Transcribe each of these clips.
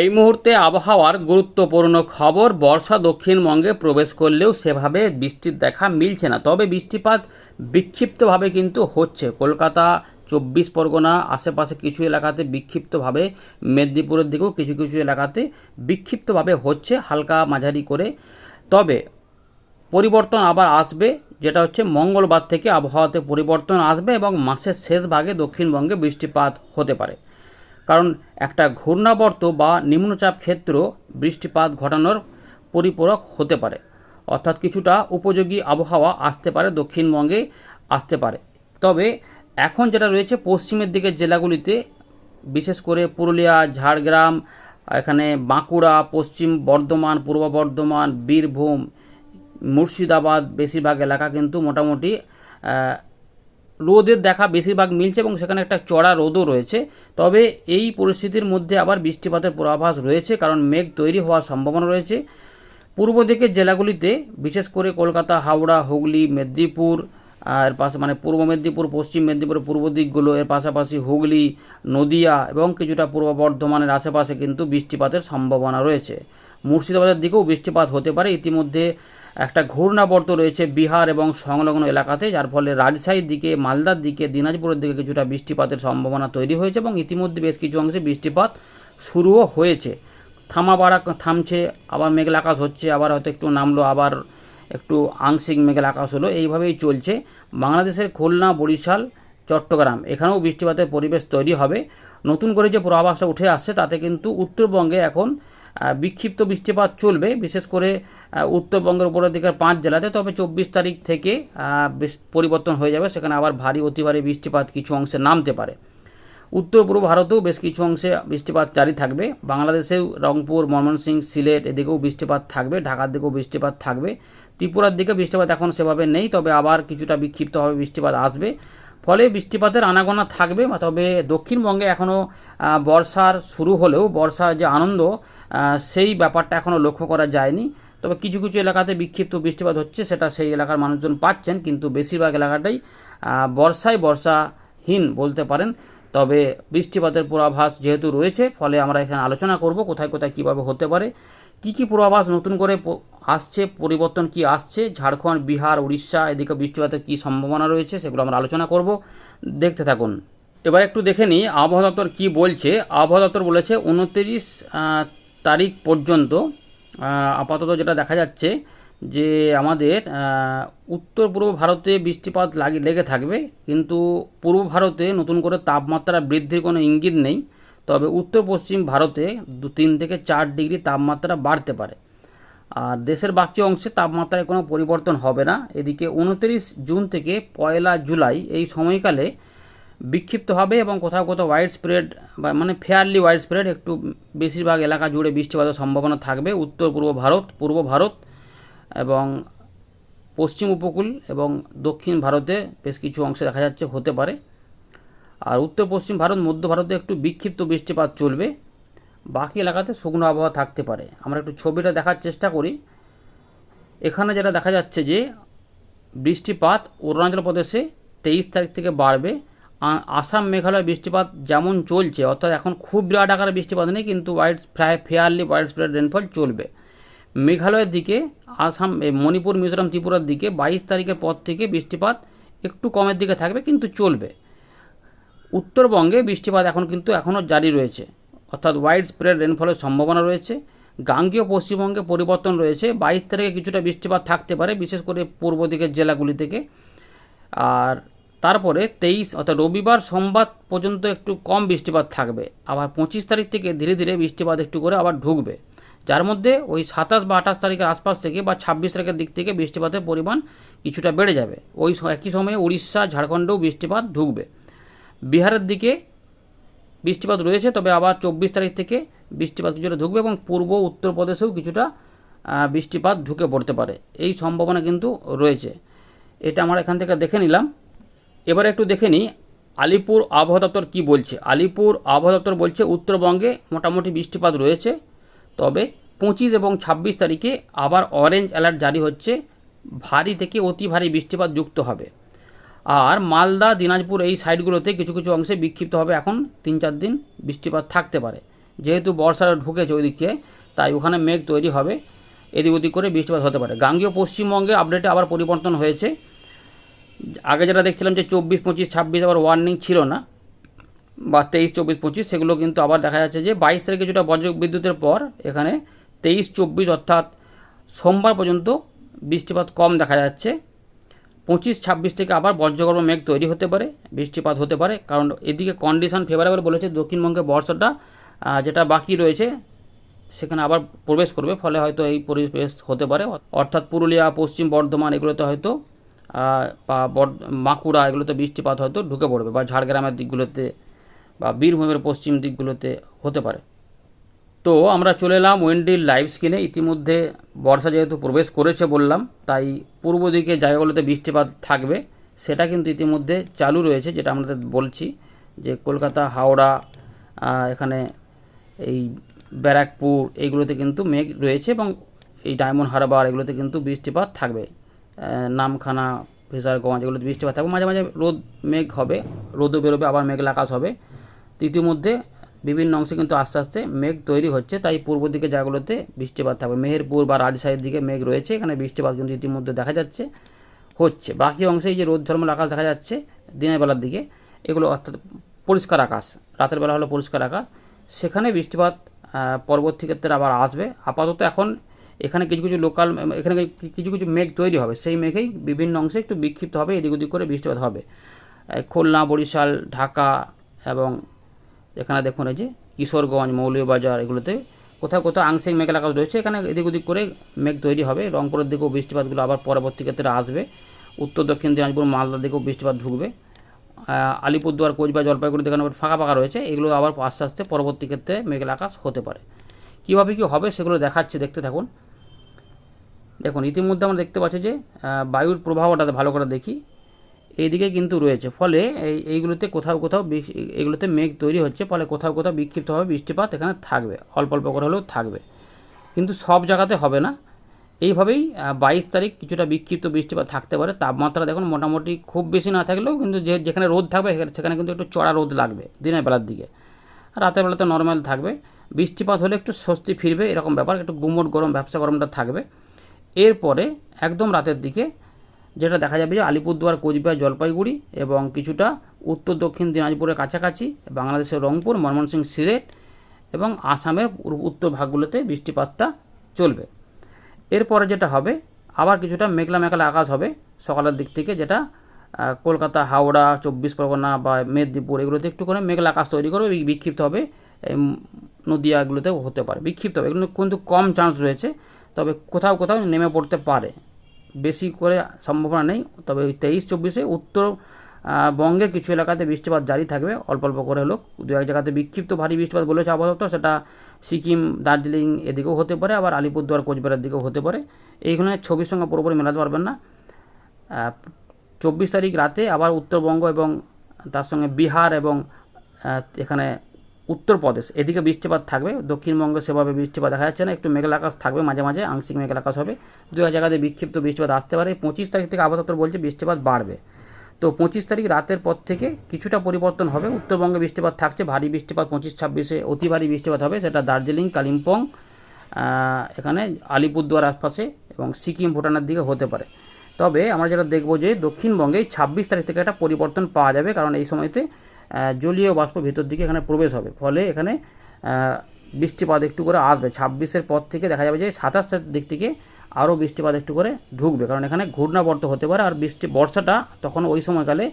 এই মুহূর্তে আবহাওয়ার গুরুত্বপূর্ণ খবর, বর্ষা দক্ষিণবঙ্গে প্রবেশ করলেও সেভাবে বৃষ্টির দেখা মিলছে না। তবে বৃষ্টিপাত বিক্ষিপ্তভাবে কিন্তু হচ্ছে। কলকাতা, চব্বিশ পরগনা, আশেপাশে কিছু এলাকাতে বিক্ষিপ্তভাবে, মেদিনীপুরের দিকেও কিছু কিছু এলাকাতে বিক্ষিপ্তভাবে হচ্ছে, হালকা মাঝারি করে। তবে পরিবর্তন আবার আসবে, যেটা হচ্ছে মঙ্গলবার থেকে আবহাওয়াতে পরিবর্তন আসবে এবং মাসের শেষ ভাগে দক্ষিণবঙ্গে বৃষ্টিপাত হতে পারে। কারণ একটা ঘূর্ণাবর্ত বা নিম্নচাপ ক্ষেত্র বৃষ্টিপাত ঘটানোর পরিপূরক হতে পারে। অর্থাৎ কিছুটা উপযোগী আবহাওয়া আসতে পারে, দক্ষিণবঙ্গে আসতে পারে। তবে এখন যেটা রয়েছে, পশ্চিমের দিকের জেলাগুলিতে, বিশেষ করে পুরুলিয়া, ঝাড়গ্রাম, এখানে বাঁকুড়া, পশ্চিম বর্ধমান, পূর্ব বর্ধমান, বীরভূম, মুর্শিদাবাদ, বেশিরভাগ এলাকা কিন্তু মোটামুটি রোদের দেখা বেশিরভাগ মিলছে এবং সেখানে একটা চড়া রোদও রয়েছে। তবে এই পরিস্থিতির মধ্যে আবার বৃষ্টিপাতের পূর্বাভাস রয়েছে, কারণ মেঘ তৈরি হওয়ার সম্ভাবনা রয়েছে। পূর্ব দিকের জেলাগুলিতে, বিশেষ করে কলকাতা, হাওড়া, হুগলি, মেদিনীপুর, আর পাশে মানে পূর্ব মেদিনীপুর, পশ্চিম মেদিনীপুরের পূর্ব দিকগুলো, এর পাশাপাশি হুগলি, নদিয়া এবং কিছুটা পূর্ব বর্ধমানের আশেপাশে কিন্তু বৃষ্টিপাতের সম্ভাবনা রয়েছে। মুর্শিদাবাদের দিকেও বৃষ্টিপাত হতে পারে। ইতিমধ্যে একটা ঘূর্ণাবর্ত রয়েছে বিহার এবং সংলগ্ন এলাকাতে, যার ফলে রাজশাহীর দিকে, মালদার দিকে, দিনাজপুরের দিকে কিছুটা বৃষ্টিপাতের সম্ভাবনা তৈরি হয়েছে এবং ইতিমধ্যে বেশ কিছু অংশে বৃষ্টিপাত শুরুও হয়েছে। থামা বাড়া থামছে, আবার মেঘলা আকাশ হচ্ছে, আবার হয়তো একটু নামলো, আবার একটু আংশিক মেঘলা আকাশ হলো, এইভাবেই চলছে। বাংলাদেশের খুলনা, বরিশাল, চট্টগ্রাম, এখানেও বৃষ্টিপাতের পরিবেশ তৈরি হবে। নতুন করে যে পূর্বাভাসটা উঠে আসছে, তাতে কিন্তু উত্তরবঙ্গে এখন বিক্ষিপ্ত বৃষ্টিপাত চলবে, বিশেষ করে উত্তরবঙ্গের উপরের দিকের পাঁচ জেলাতে। তবে চব্বিশ তারিখ থেকে পরিবর্তন হয়ে যাবে। সেখানে আবার ভারী অতি ভারী বৃষ্টিপাত কিছু অংশে নামতে পারে। উত্তর পূর্ব ভারতেও বেশ কিছু অংশে বৃষ্টিপাত জারি থাকবে। বাংলাদেশেও রংপুর, ময়মনসিংহ, সিলেট এদিকেও বৃষ্টিপাত থাকবে, ঢাকার দিকেও বৃষ্টিপাত থাকবে। ত্রিপুরার দিকে বৃষ্টিপাত এখন সেভাবে নেই, তবে আবার কিছুটা বিক্ষিপ্তভাবে বৃষ্টিপাত আসবে। ফলে বৃষ্টিপাতের আনাগোনা থাকবে, তবে দক্ষিণবঙ্গে এখনও বর্ষার শুরু হলেও, বর্ষার যে আনন্দ সেই ব্যাপারটা এখনও লক্ষ্য করা যায়নি। তবে কিছু কিছু এলাকাতে বিক্ষিপ্ত বৃষ্টিপাত হচ্ছে, সেটা সেই এলাকার মানুষজন পাচ্ছেন, কিন্তু বেশিরভাগ এলাকাটাই বর্ষায় বর্ষাহীন বলতে পারেন। তবে বৃষ্টিপাতের পূর্বাভাস যেহেতু রয়েছে, ফলে আমরা এখানে আলোচনা করব কোথায় কোথায় কীভাবে হতে পারে, কি কি পূর্বাভাস নতুন করে আসছে, পরিবর্তন কি আসছে, ঝাড়খণ্ড, বিহার, উড়িষ্যা, এদিকে বৃষ্টিপাতের কি সম্ভাবনা রয়েছে সেগুলো আমরা আলোচনা করব। দেখতে থাকুন। এবার একটু দেখে নিই, আবহাওয়া দপ্তর কী বলছে? আবহাওয়া দপ্তর বলেছে উনত্রিশ তারিখ পর্যন্ত আপাতত যেটা দেখা যাচ্ছে যে আমাদের উত্তর পূর্ব ভারতে বৃষ্টিপাত লাগি, লেগে থাকবে, কিন্তু পূর্ব ভারতে নতুন করে তাপমাত্রা বৃদ্ধির কোনো ইঙ্গিত নেই। তবে উত্তর পশ্চিম ভারতে দু, তিন থেকে চার ডিগ্রি তাপমাত্রা বাড়তে পারে। আর দেশের বাকি অংশে তাপমাত্রায় কোনো পরিবর্তন হবে না। এদিকে উনত্রিশ জুন থেকে পয়লা জুলাই এই সময়কালে বিক্ষিপ্ত হবে এবং কোথাও কোথাও ওয়াইড স্প্রেড বা মানে ফেয়ারলি ওয়াইড স্প্রেড একটু বেশিরভাগ এলাকা জুড়ে বৃষ্টিপাতের সম্ভাবনা থাকবে। উত্তর, পূর্ব ভারত পূর্ব ভারত এবং পশ্চিম উপকূল এবং দক্ষিণ ভারতে বেশ কিছু অংশে দেখা যাচ্ছে হতে পারে। আর উত্তর, পশ্চিম ভারত, মধ্য ভারতে একটু বিক্ষিপ্ত বৃষ্টিপাত চলবে। বাকি এলাকাতে শুকনো আবহাওয়া থাকতে পারে। আমরা একটু ছবিটা দেখার চেষ্টা করি। এখানে যেটা দেখা যাচ্ছে যে বৃষ্টিপাত অরুণাচল প্রদেশে তেইশ তারিখ থেকে বাড়বে। আসাম মেঘালয় বৃষ্টিপাত যেমন চলছে, অর্থাৎ এখন খুব বিরাট আকারে বৃষ্টিপাত নেই, কিন্তু ওয়াইড প্রায় ফেয়ারলি ওয়াইড স্প্রেড রেনফল চলবে। মেঘালয়ের দিকে, আসাম মণিপুর, মিজোরাম, ত্রিপুরার দিকে বাইশ তারিখের পর থেকে বৃষ্টিপাত একটু কমের দিকে থাকবে, কিন্তু চলবে। উত্তরবঙ্গে বৃষ্টিপাত এখন কিন্তু এখনও জারি রয়েছে, অর্থাৎ ওয়াইড স্প্রেড রেনফলের সম্ভাবনা রয়েছে। গাঙ্গীয় পশ্চিমবঙ্গে পরিবর্তন রয়েছে, বাইশ তারিখে কিছুটা বৃষ্টিপাত থাকতে পারে, বিশেষ করে পূর্ব দিকের জেলাগুলি থেকে। আর তারপরে তেইশ অর্থাৎ রবিবার সোমবার পর্যন্ত একটু কম বৃষ্টিপাত থাকবে। আবার পঁচিশ তারিখ থেকে ধীরে ধীরে বৃষ্টিপাত একটু করে আবার ঢুকবে। যার মধ্যে ওই সাতাশ বা আঠাশ তারিখের আশপাশ থেকে বা ছাব্বিশ তারিখের দিক থেকে বৃষ্টিপাতের পরিমাণ কিছুটা বেড়ে যাবে। ওই একই সময়ে উড়িষ্যা, ঝাড়খণ্ডেও বৃষ্টিপাত ঢুকবে। বিহারের দিকে বৃষ্টিপাত রয়েছে, তবে আবার চব্বিশ তারিখ থেকে বৃষ্টিপাত কিছুটা ঢুকবে এবং পূর্ব উত্তরপ্রদেশেও কিছুটা বৃষ্টিপাত ঢুকে পড়তে পারে। এই সম্ভাবনা কিন্তু রয়েছে। এটা আমরা এখান থেকে দেখে নিলাম। এবার একটু দেখে নিই, আলিপুর আবহাওয়া দপ্তর কী বলছে? আলিপুর আবহাওয়া দপ্তর বলছে, উত্তরবঙ্গে মোটামুটি বৃষ্টিপাত রয়েছে, তবে পঁচিশ এবং ছাব্বিশ তারিখে আবার অরেঞ্জ অ্যালার্ট জারি হচ্ছে, ভারী থেকে অতি ভারী বৃষ্টিপাত যুক্ত হবে। আর মালদা, দিনাজপুর এই সাইডগুলোতে কিছু কিছু অংশে বিক্ষিপ্ত হবে, এখন তিন চার দিন বৃষ্টিপাত থাকতে পারে। যেহেতু বর্ষাটা ঢুকেছে ওইদিকে, তাই ওখানে মেঘ তৈরি হবে, এদিক ওদিক করে বৃষ্টিপাত হতে পারে। গাঙ্গীয় পশ্চিমবঙ্গে আপডেটে আবার পরিবর্তন হয়েছে আগে যেটা দেখছিলাম যে চব্বিশ, পঁচিশ, ছাব্বিশ আবার ওয়ার্নিং ছিল না, বা তেইশ, চব্বিশ, পঁচিশ, সেগুলো কিন্তু আবার দেখা যাচ্ছে যে বাইশ তারিখে কিছুটা বজ্র বিদ্যুতের পর এখানে তেইশ, চব্বিশ অর্থাৎ সোমবার পর্যন্ত বৃষ্টিপাত কম দেখা যাচ্ছে। পঁচিশ, ছাব্বিশ থেকে আবার বজ্রগর্ভ মেঘ তৈরি হতে পারে, বৃষ্টিপাত হতে পারে, কারণ এদিকে কন্ডিশন ফেভারেবল বলেছে, দক্ষিণবঙ্গে বর্ষাটা যেটা বাকি রয়েছে, সেখানে আবার প্রবেশ করবে, ফলে হয়তো এই পরিবেশ হতে পারে, অর্থাৎ পুরুলিয়া, পশ্চিম বর্ধমান, এগুলোতে হয়তো বা বর- বাঁকুড়া, এগুলোতে বৃষ্টিপাত হয়তো ঢুকে পড়বে বা ঝাড়গ্রামের দিকগুলোতে বা বীরভূমের পশ্চিম দিকগুলোতে হতে পারে। তো আমরা চলে এলাম ওয়েন্ডির লাইভ স্ক্রিনে ইতিমধ্যে বর্ষা যেহেতু প্রবেশ করেছে বললাম, তাই পূর্ব দিকে জায়গাগুলোতে বৃষ্টিপাত থাকবে। সেটা কিন্তু ইতিমধ্যে চালু রয়েছে, যেটা আমাদের বলছি যে কলকাতা, হাওড়া এখানে এই ব্যারাকপুর এইগুলোতে কিন্তু মেঘ রয়েছে এবং এই ডায়মন্ড হারবার, এগুলোতে কিন্তু বৃষ্টিপাত থাকবে। নামখানা ফেজারগঞ্জ এগুলোতে বৃষ্টিপাত থাকবে। মাঝে মাঝে রোদ মেঘ হবে রোদও বেরোবে আবার মেঘলা আকাশ হবে। ইতিমধ্যে বিভিন্ন অংশে কিন্তু আস্তে আস্তে মেঘ তৈরি হচ্ছে। তাই পূর্ব দিকে জায়গাগুলোতে বৃষ্টিপাত থাকবে। মেহেরপুর বা রাজশাহীর দিকে মেঘ রয়েছে। এখানে বৃষ্টিপাত কিন্তু ইতিমধ্যে দেখা যাচ্ছে হচ্ছে। বাকি অংশে যে রোদ ঝলমল আকাশ দেখা যাচ্ছে দিনের বেলার দিকে এগুলো অর্থাৎ পরিষ্কার আকাশ। রাতের বেলা হলো পরিষ্কার আকাশ। সেখানে বৃষ্টিপাত আহ, পরবর্তী ক্ষেত্রে আবার আসবে। আপাতত এখন এখানে কিছু কিছু লোকাল এখানে কিছু কিছু মেঘ তৈরি হবে। সেই মেঘেই বিভিন্ন অংশে একটু বিক্ষিপ্ত হবে, এদিক ওদিক করে বৃষ্টিপাত হবে। খুলনা, বরিশাল, ঢাকা এবং এখানে দেখুন এই যে কিশোরগঞ্জ, মৌলভীবাজার এগুলোতে কোথাও কোথাও আংশিক মেঘলা আকাশ রয়েছে। এখানে এদিক ওদিক করে মেঘ তৈরি হবে। রংপুরের দিকেও বৃষ্টিপাতগুলো আবার পরবর্তী ক্ষেত্রে আসবে। উত্তর, দক্ষিণ দিনাজপুর, মালদার দিকেও বৃষ্টিপাত ঢুকবে। আলিপুরদুয়ার, কোচবিহার জলপাইগুড়ি দেখানো ফাঁকা ফাঁকা রয়েছে। এগুলো আবার আস্তে আস্তে পরবর্তী ক্ষেত্রে মেঘলা আকাশ হতে পারে। কীভাবে কী হবে সেগুলো দেখাচ্ছে, দেখতে থাকুন। দেখুন, ইতিমধ্যে আমরা দেখতে পাচ্ছি যে বায়ুর প্রভাবটা ভালো করে দেখি। এইদিকে কিন্তু রয়েছে, ফলে এই, এইগুলোতে কোথাও কোথাও এগুলোতে মেঘ তৈরি হচ্ছে, ফলে কোথাও কোথাও বিক্ষিপ্তভাবে বৃষ্টিপাত এখানে থাকবে, অল্প অল্প করে হলেও থাকবে। কিন্তু সব জায়গাতে হবে না। এইভাবেই বাইশ তারিখ কিছুটা বিক্ষিপ্ত বৃষ্টিপাত থাকতে পারে, তাপমাত্রা দেখুন মোটামুটি খুব বেশি না থাকলেও কিন্তু যে, যেখানে রোদ থাকবে, সেখানে কিন্তু একটু চড়া রোদ লাগবে দিনের বেলার দিকে। রাতের বেলাতে নর্মাল থাকবে। বৃষ্টিপাত হলে একটু স্বস্তি ফিরবে, এরকম ব্যাপার, একটু গুমট গরম, ব্যবসা গরমটা থাকবে। এরপরে একদম রাতের দিকে যেটা দেখা যাবে যে আলিপুরদুয়ার, কোচবিহার, জলপাইগুড়ি এবং কিছুটা উত্তর দক্ষিণ দিনাজপুরের কাছাকাছি বাংলাদেশের রংপুর ময়মনসিংহ সিলেট এবং আসামের উত্তর ভাগগুলোতে বৃষ্টিপাতটা চলবে। এরপরে যেটা হবে, আবার কিছুটা মেঘলা মেঘলা আকাশ হবে সকালের দিক থেকে যেটা কলকাতা, হাওড়া, চব্বিশ পরগনা বা মেদিনীপুর এগুলোতে একটু করে মেঘলা আকাশ তৈরি করবে বি- বিক্ষিপ্ত হবে। এগুলোতেও হতে পারে, বিক্ষিপ্ত হবে। এগুলো কিন্তু কম চান্স রয়েছে। তবে কোথাও কোথাও নেমে পড়তে পারে। বেশি করে সম্ভাবনা নেই, তবে ওই তেইশ চব্বিশে উত্তর বঙ্গের কিছু এলাকাতে বৃষ্টিপাত জারি থাকবে। অল্প অল্প করে হলেও দু এক জায়গাতে বিক্ষিপ্ত ভারী বৃষ্টিপাত বলেছে আপাতত, সেটা সিকিম, দার্জিলিং এদিকেও হতে পারে, আবার আলিপুরদুয়ার, কোচবিহারের দিকেও হতে পারে। এইখানে ছবির সঙ্গে পুরোপুরি মেলাতে পারবেন না। চব্বিশ তারিখ রাতে আবার উত্তরবঙ্গ এবং তার সঙ্গে বিহার এবং এখানে উত্তরপ্রদেশ। এদিকে বৃষ্টিপাত থাকবে, দক্ষিণবঙ্গে সেভাবে বৃষ্টিপাত দেখা যাচ্ছে না, একটু মেঘলা আকাশ থাকবে, মাঝে মাঝে আংশিক মেঘলা আকাশ হবে। দু জায়গাতে বিক্ষিপ্ত বৃষ্টিপাত আসতে পারে। পঁচিশ তারিখ থেকে আপাতত বলছে বৃষ্টিপাত বাড়বে। তো পঁচিশ তারিখ রাতের পর থেকে কিছুটা পরিবর্তন হবে। উত্তরবঙ্গে বৃষ্টিপাত থাকছে, ভারী বৃষ্টিপাত পঁচিশ, ছাব্বিশে অতি ভারী বৃষ্টিপাত হবে। সেটা দার্জিলিং, কালিম্পং এখানে আলিপুরদুয়ার আশপাশে এবং সিকিম, ভুটানের দিকে হতে পারে। তবে আমরা যেটা দেখব যে দক্ষিণবঙ্গে ছাব্বিশ তারিখ থেকে একটা পরিবর্তন পাওয়া যাবে, কারণ এই সময়তে জলীয় বাষ্প ভিতর দিকে এখানে প্রবেশ হবে। ফলে এখানে বৃষ্টিপাত একটু করে আসবে। ছাব্বিশের পর থেকে দেখা যাবে যে সাতাশের দিক থেকে আরও বৃষ্টিপাত একটু করে ঢুকবে। কারণ এখানে ঘূর্ণাবর্ত হতে পারে আর বৃষ্টি, বর্ষাটা তখন ওই সময়কালে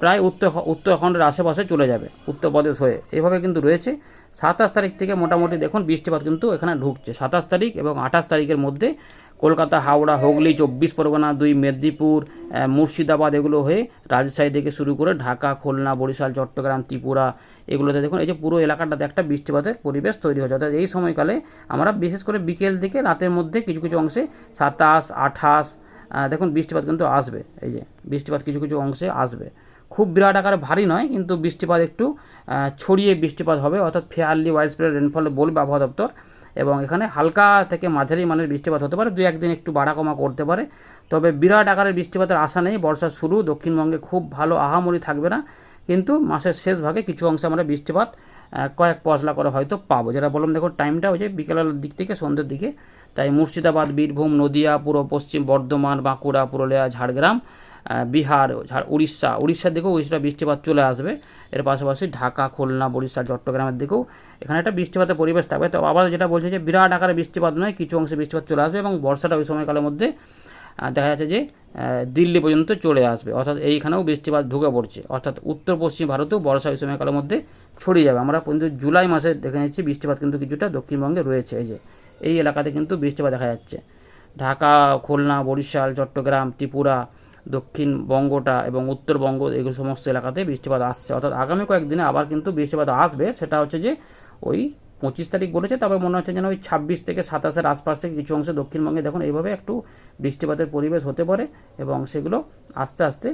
প্রায় উত্তর, উত্তরাখণ্ডের আশেপাশে চলে যাবে উত্তরপ্রদেশ হয়ে। এভাবে কিন্তু রয়েছে। সাতাশ তারিখ থেকে মোটামুটি দেখুন বৃষ্টিপাত কিন্তু এখানে ঢুকছে। সাতাশ তারিখ এবং আঠাশ তারিখের মধ্যে কলকাতা, হাওড়া, হুগলি, চব্বিশ পরগনা, দুই মেদিনীপুর মুর্শিদাবাদ এগুলো হয়ে রাজশাহী থেকে শুরু করে ঢাকা, খুলনা, বরিশাল, চট্টগ্রাম, ত্রিপুরা এগুলোতে দেখুন, এই যে পুরো এলাকাটাতে একটা বৃষ্টিপাতের পরিবেশ তৈরি হচ্ছে অর্থাৎ এই সময়কালে আমরা বিশেষ করে বিকেল থেকে রাতের মধ্যে কিছু কিছু অংশে সাতাশ, আঠাশ দেখুন বৃষ্টিপাত কিন্তু আসবে। এই যে বৃষ্টিপাত কিছু কিছু অংশে আসবে। খুব বিরাট আকারে ভারী নয়, কিন্তু বৃষ্টিপাত একটু ছড়িয়ে বৃষ্টিপাত হবে। অর্থাৎ ফেয়ারলি ওয়াইড স্প্রেড রেনফল বলবে আবহাওয়া দপ্তর। এবং এখানে হালকা থেকে মাঝারি মানের বৃষ্টিপাত হতে পারে দু একদিন একটু বাড়া কমা করতে পারে। তবে বিরাট আকারের বৃষ্টিপাতের আশা নেই বর্ষার শুরু, দক্ষিণবঙ্গে খুব ভালো আহামরি থাকবে না, কিন্তু মাসের শেষ ভাগে কিছু অংশে আমরা বৃষ্টিপাত কয়েক পশলা করে হয়তো পাবো। যেটা বললাম, দেখো টাইমটা হচ্ছে বিকেলের দিক থেকে সন্ধ্যের দিকে, তাই মুর্শিদাবাদ, বীরভূম, নদিয়া পূর্ব পশ্চিম বর্ধমান, বাঁকুড়া, পুরুলিয়া, ঝাড়গ্রাম বিহার উড়িষ্যা, উড়িষ্যার দিকেও উড়িষ্যা বৃষ্টিপাত চলে আসবে। এর পাশাপাশি ঢাকা, খুলনা বরিশা চট্টগ্রামের দিকেও এখানে একটা বৃষ্টিপাতের পরিবেশ থাকবে। তো আবার যেটা বলছে যে বিরাট আকারে বৃষ্টিপাত নয়, কিছু অংশে বৃষ্টিপাত চলে আসবে এবং বর্ষাটা ওই সময়কালের মধ্যে দেখা যাচ্ছে যে দিল্লি পর্যন্ত চলে আসবে। অর্থাৎ এইখানেও বৃষ্টিপাত ঢুকে পড়ছে। অর্থাৎ উত্তর পশ্চিম ভারতেও বর্ষা ওই সময়কালের মধ্যে ছড়িয়ে যাবে। আমরা কিন্তু জুলাই মাসে দেখে নিচ্ছি বৃষ্টিপাত কিন্তু কিছুটা দক্ষিণবঙ্গে রয়েছে। এই যে, এই এলাকাতে কিন্তু বৃষ্টিপাত দেখা যাচ্ছে। ঢাকা, খুলনা, বরিশাল, চট্টগ্রাম, ত্রিপুরা দক্ষিণবঙ্গটা এবং উত্তরবঙ্গ এগুলো সমস্ত এলাকাতে বৃষ্টিপাত আসছে। অর্থাৎ আগামী কয়েকদিনে আবার কিন্তু বৃষ্টিপাত আসবে। সেটা হচ্ছে যে ওই পঁচিশ তারিখ বলেছে, তবে মনে হচ্ছে যেন ওই ছাব্বিশ থেকে সাতাশের আশপাশ থেকে কিছু অংশে দক্ষিণবঙ্গে দেখুন, এইভাবে একটু বৃষ্টিপাতের পরিবেশ হতে পারে এবং সেগুলো আস্তে আস্তে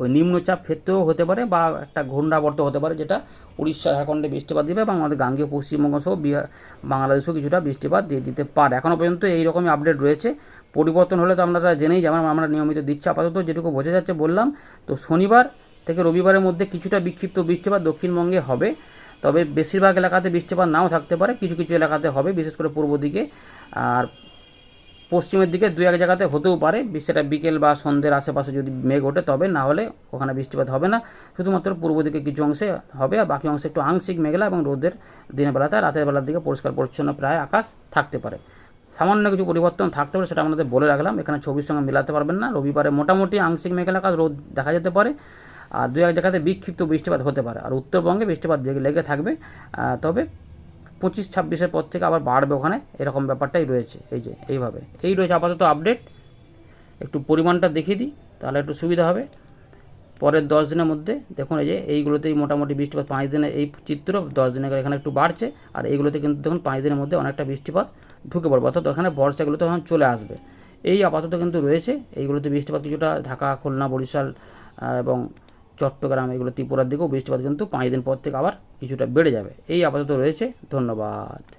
ওই নিম্নচাপ ক্ষেত্রেও হতে পারে বা একটা ঘূর্ণাবর্ত হতে পারে, যেটা উড়িষ্যা, ঝাড়খণ্ডে বৃষ্টিপাত দিবে এবং আমাদের গাঙ্গীয়, পশ্চিমবঙ্গ সহ বিহার, বাংলাদেশেও কিছুটা বৃষ্টিপাত দিয়ে দিতে পারে। এখনও পর্যন্ত এই রকমই আপডেট রয়েছে। পরিবর্তন হলে তো আপনারা জেনেই যেমন আমরা নিয়মিত দিচ্ছি। আপাতত যেটুকু বোঝা যাচ্ছে বললাম, তো শনিবার থেকে রবিবারের মধ্যে কিছুটা বিক্ষিপ্ত বৃষ্টিপাত দক্ষিণবঙ্গে হবে। তবে বেশিরভাগ এলাকাতে বৃষ্টিপাত নাও থাকতে পারে। কিছু কিছু এলাকাতে হবে, বিশেষ করে পূর্ব দিকে। আর পশ্চিমের দিকে দু এক জায়গাতে হতেও পারে। সেটা বিকেল বা সন্ধ্যের আশেপাশে যদি মেঘ ওঠে, তবে না হলে ওখানে বৃষ্টিপাত হবে না। শুধুমাত্র পূর্ব দিকে কিছু অংশে হবে, আর বাকি অংশে একটু আংশিক মেঘলা এবং রোদের দিনের বেলাতে রাতের বেলার দিকে পরিষ্কার পরিচ্ছন্ন প্রায় আকাশ থাকতে পারে। সামান্য কিছু পরিবর্তন থাকতে পারে, সেটা আমাদের বলে রাখলাম। এখানে ছবির সঙ্গে মেলাতে পারবেন না। রবিবারে মোটামুটি আংশিক মেঘলা আকাশ, রোদ দেখা যেতে পারে। আর দু এক জায়গাতে বিক্ষিপ্ত বৃষ্টিপাত হতে পারে। আর উত্তরবঙ্গে বৃষ্টিপাত লেগে- থাকবে তবে পঁচিশ ছাব্বিশের পর থেকে আবার বাড়বে ওখানে। এরকম ব্যাপারটাই রয়েছে। এই যে, এইভাবে। এই রয়েছে আপাতত আপডেট একটু পরিমাণটা দেখিয়ে দিই, তাহলে একটু সুবিধা হবে। পরের দশ দিনের মধ্যে দেখুন, এই যে এইগুলোতেই মোটামুটি বৃষ্টিপাত পাঁচ দিনের এই চিত্র, দশ দিনের এখানে একটু বাড়ছে। আর এইগুলোতে কিন্তু দেখুন, পাঁচ দিনের মধ্যে অনেকটা বৃষ্টিপাত ঢুকে পড়বে। অর্থাৎ ওখানে বর্ষাগুলো তখন চলে আসবে। এই আপাতত কিন্তু রয়েছে। এইগুলোতে বৃষ্টিপাত কিছুটা ঢাকা, খুলনা, বরিশাল এবং চট্টগ্রাম, এগুলো ত্রিপুরার দিকেও বৃষ্টিপাত কিন্তু পাঁচ দিন পর থেকে আবার কিছুটা বেড়ে যাবে। এই আপাতত রয়েছে। ধন্যবাদ।